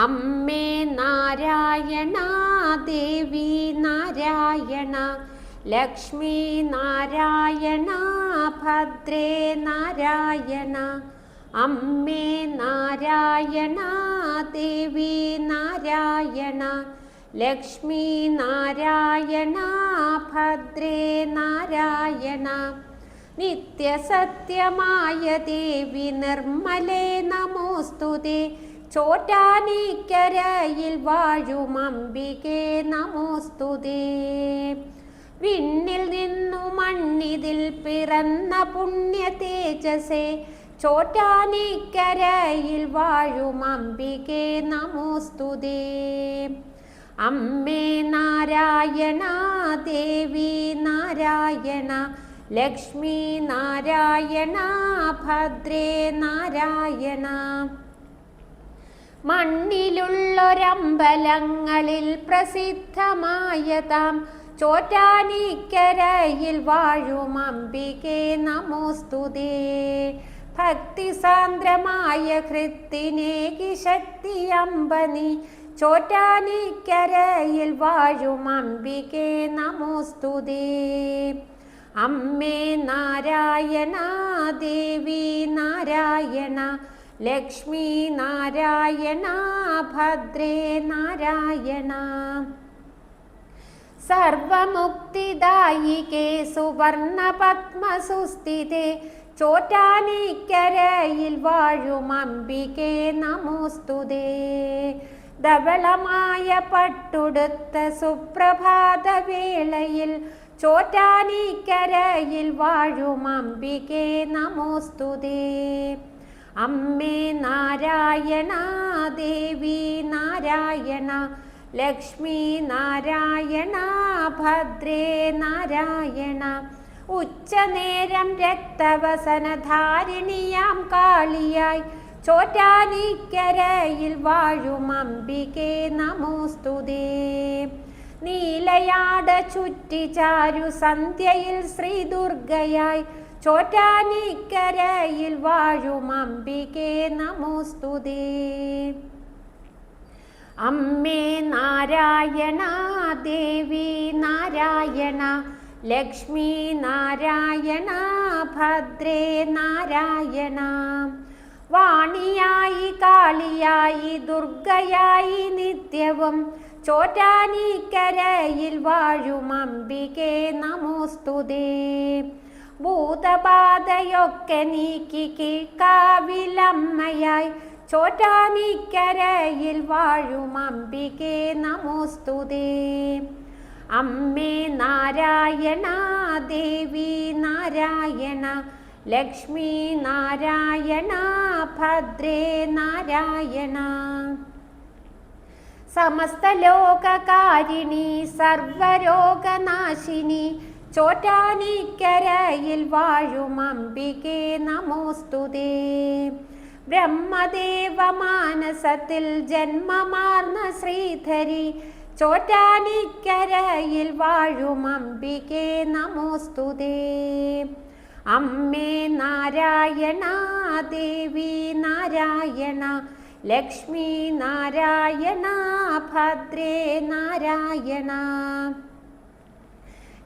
അമ്മേ നാരായണ ദേവി നാരായണ ലക്ഷ്മി നാരായണ ഭദ്രേ നാരായണ അമ്മേ നാരായണ ദേവി നാരായണ ലക്ഷ്മി നാരായണ ഭദ്രേ നാരായണ. നിത്യസത്യമായ ദേവി നിർമ്മലേ നമോസ്തുതേ. ചോറ്റാനിക്കരയിൽ വാഴും അംബികേ നമോസ്തുതേ. വിണ്ണിൽ നിന്നു മണ്ണിതിൽ പിറന്ന പുണ്യ തേജസേ ചോറ്റാനിക്കരയിൽ വാഴും അംബികേ നമോസ്തുതേ. അമ്മേ നാരായണ ദേവി നാരായണ ലക്ഷ്മി നാരായണ ഭദ്രേ നാരായണ. മണ്ണിലുള്ളൊരമ്പലങ്ങളിൽ പ്രസിദ്ധമായതാം. ചോറ്റാനിക്കരയിൽ വാഴും അംബികേ നമോസ്തുതേ. ഭക്തിസാന്ദ്രമായ ശക്തി അമ്പനി. ചോറ്റാനിക്കരയിൽ വാഴും അംബികേ നമോസ്തുതേ. അമ്മേ നാരായണ ദേവി നാരായണ. ലക്ഷ്മി നാരായണ ഭദ്രേ നാരായണ. സർവമുക്തിദായികേ സുവർണ പത്മസുസ്ഥിതേ ചോറ്റാനിക്കരയിൽ വാഴും അംബികേ നമോസ്തുതേ. ധവളമായ പട്ടുടുത്ത സുപ്രഭാത വേളയിൽ ചോറ്റാനിക്കരയിൽ വാഴും അംബികേ നമോസ്തുതേ. അമ്മേ നാരായണ ദേവി നാരായണ ലക്ഷ്മി നാരായണ ഭദ്രേ നാരായണ. ഉച്ചനേരം രക്തവസനധാരിണിയാം കാളിയായി ചോറ്റാനിക്കരയിൽ വാഴും അംബികേ നമോസ്തുതേ നീലയാട ചുറ്റി ചാരു സന്ധ്യയിൽ ശ്രീ ദുർഗയായി ചോറ്റാനിക്കരയിൽ വാഴും അംബികേ നമോസ്തുതി. അമ്മേ നാരായണ ദേവി നാരായണ ലക്ഷ്മി നാരായണ ഭദ്രേ നാരായണ. വാണിയായി കാളിയായി ദുർഗയായി നിത്യവും ചോറ്റാനിക്കരയിൽ വാഴും അംബികേ നമോസ്തുതേ. ഭൂതബാധയൊക്കെ നീക്കി കീഴ്ക്കാവിലമ്മയായി. ചോറ്റാനിക്കരയിൽ വാഴും അമ്പികെ നമോസ്തുതേ. അമ്മേ നാരായണ ദേവി നാരായണ ലക്ഷ്മി നാരായണ ഭദ്രേ നാരായണ. സമസ്ത ലോകകാരിണി സർവരോഗനാശിനി ചോറ്റാനിക്കരയിൽ വാഴും അംബികേ നമോസ്തുതേ. ബ്രഹ്മദേവ മാനസത്തിൽ ജന്മമാർന്ന ശ്രീധരി ചോറ്റാനിക്കരയിൽ വാഴും അംബികേ നമോസ്തുതേ. അമ്മേ നാരായണ ദേവി നാരായണ ലക്ഷ്മി നാരായണ ഭദ്രേ നാരായണ.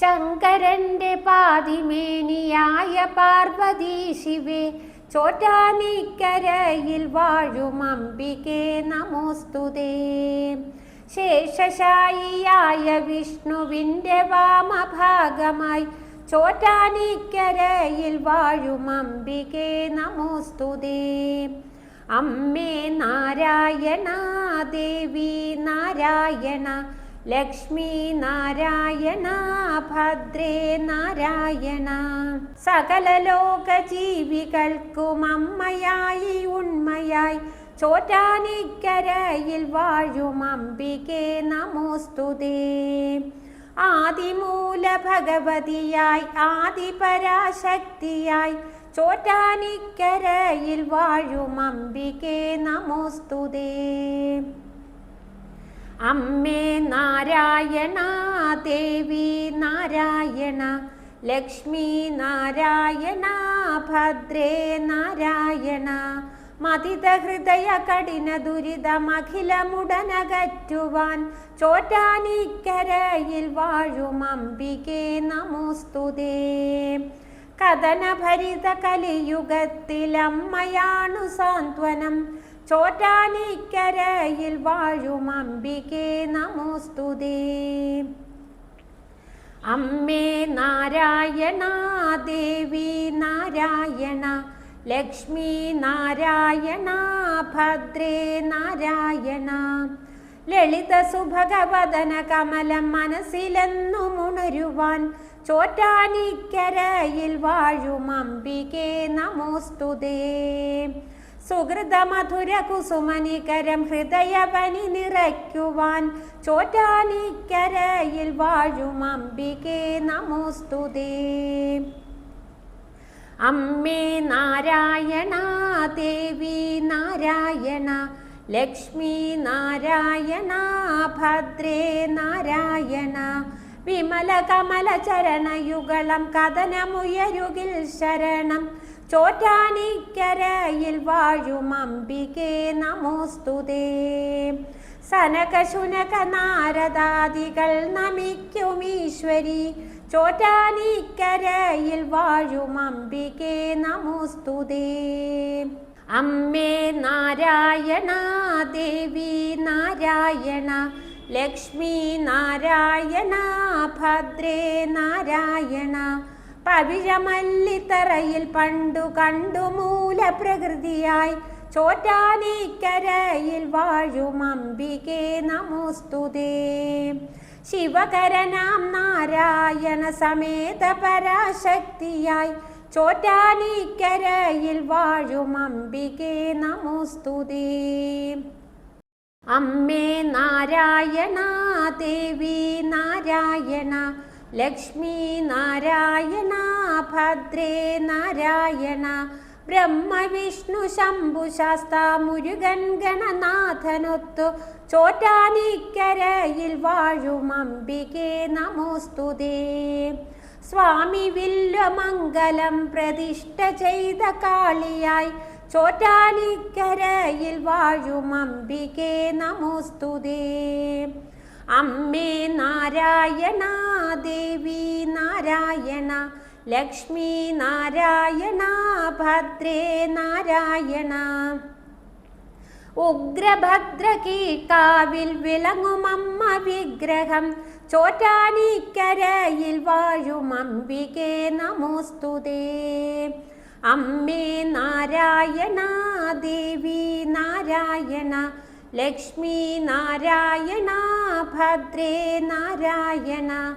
ശങ്കരന്റെ പാതിമേനിയായ പാർവതി ശിവേ ചോറ്റാനിക്കരയിൽ വാഴും അംബികേ നമോസ്തുതേ. ശേഷശായിയായ വിഷ്ണുവിന്റെ വാമഭാഗമായി ചോറ്റാനിക്കരയിൽ വാഴും അംബികേ നമോസ്തുതേ. അമ്മേ നാരായണ ദേവി നാരായണ ലക്ഷ്മി നാരായണ ഭദ്രേ നാരായണ സകല ലോക ജീവികൾക്കും അമ്മയായി ഉണ്മയായി ചോറ്റാനിക്കരയിൽ വാഴും അംബികേ നമോസ്തുതേ. ആദിമൂല ഭഗവതിയായി ആദിപരാശക്തിയായി ചോറ്റാനിക്കരയിൽ വാഴും അംബികേ നമോസ്തുതേ. അമ്മേ നാരായണ ദേവി നാരായണ ലക്ഷ്മി നാരായണ ഭദ്രേ നാരായണ. മതിത ഹൃദയ കഠിന ദുരിതമഖിലമുടനകറ്റുവാൻ ചോറ്റാനിക്കരയിൽ വാഴും അംബികേ നമോസ്തുതേ. കഥനഭരിത കലിയുഗത്തിൽ അമ്മയാണു സാന്ത്വനം. ചോറ്റാനിക്കരയിൽ വാഴും അംബികേ നമോസ്തുതേ. അമ്മേ നാരായണ ദേവി നാരായണ ലക്ഷ്മി നാരായണ ഭദ്രേ നാരായണ. ലളിത സുഭഗവദന കമലം മനസ്സിലെന്നും ഉണരുവാൻ ചോറ്റാനിക്കരയിൽ വാഴും അംബികേ നമോസ്തുതേ. സുഹൃതമധുര കുസുമനികരം ഹൃദയവനി നിറയ്ക്കുവാൻ ചോറ്റാനിക്കരയിൽ വാഴും അംബികേ നമോസ്തുതേ. അമ്മേ നാരായണ ദേവി നാരായണ ലക്ഷ്മി നാരായണ ഭദ്രേ നാരായണ. വിമല കമല ചരണയുഗളം കഥനമുയരുകിൽ ശരണം. ചോറ്റാനിക്കരയിൽ വാഴും അംബികേ നമോസ്തുതേ സനകശുനക നാരദാദികൾ നമിക്കും ഈശ്വരി. ചോറ്റാനിക്കരയിൽ വാഴും അംബികേ നമോസ്തുതേ അമ്മേ നാരായണ ദേവി നാരായണ ലക്ഷ്മി നാരായണ ഭദ്രേ നാരായണ. പവിഴമല്ലിത്തറയിൽ പണ്ടു കണ്ടു മൂലപ്രകൃതിയായി. ചോറ്റാനിക്കരയിൽ വാഴും അംബികേ നമോസ്തുതേ. ശിവകരനാം നാരായണ സമേത പരാശക്തിയായി. ചോറ്റാനിക്കരയിൽ വാഴും അംബികേ നമോസ്തുതേ. അമ്മേ നാരായണ ദേവി നാരായണ ലക്ഷ്മി നാരായണ ഭദ്രേ നാരായണ ബ്രഹ്മവിഷ്ണു ശംഭു ശാസ്ത മുരുകൻ ഗണനാഥനൊത്തു ചോറ്റാനിക്കരയിൽ വാഴും അംബികേ നമോസ്തുതേ സ്വാമി വില്വമംഗലം പ്രതിഷ്ഠ ചെയ്ത കാളിയായി ചോറ്റാനിക്കരയിൽ വാഴും അംബികേ നമോസ്തുതേ അമ്മേ നാരായണ ദേവി നാരായണ ലക്ഷ്മി നാരായണ ഭദ്രേ നാരായണ. ഉഗ്രഭദ്രകീഴ്ക്കാവിൽ വിളങ്ങുമമ്മ വിഗ്രഹം. ചോറ്റാനിക്കരയിൽ വാഴും അംബികേ നമോസ്തുതേ അമ്മേ നാരായണ ദേവി നാരായണ. ലക്ഷ്മി നാരായണ ഭദ്രേ നാരായണ.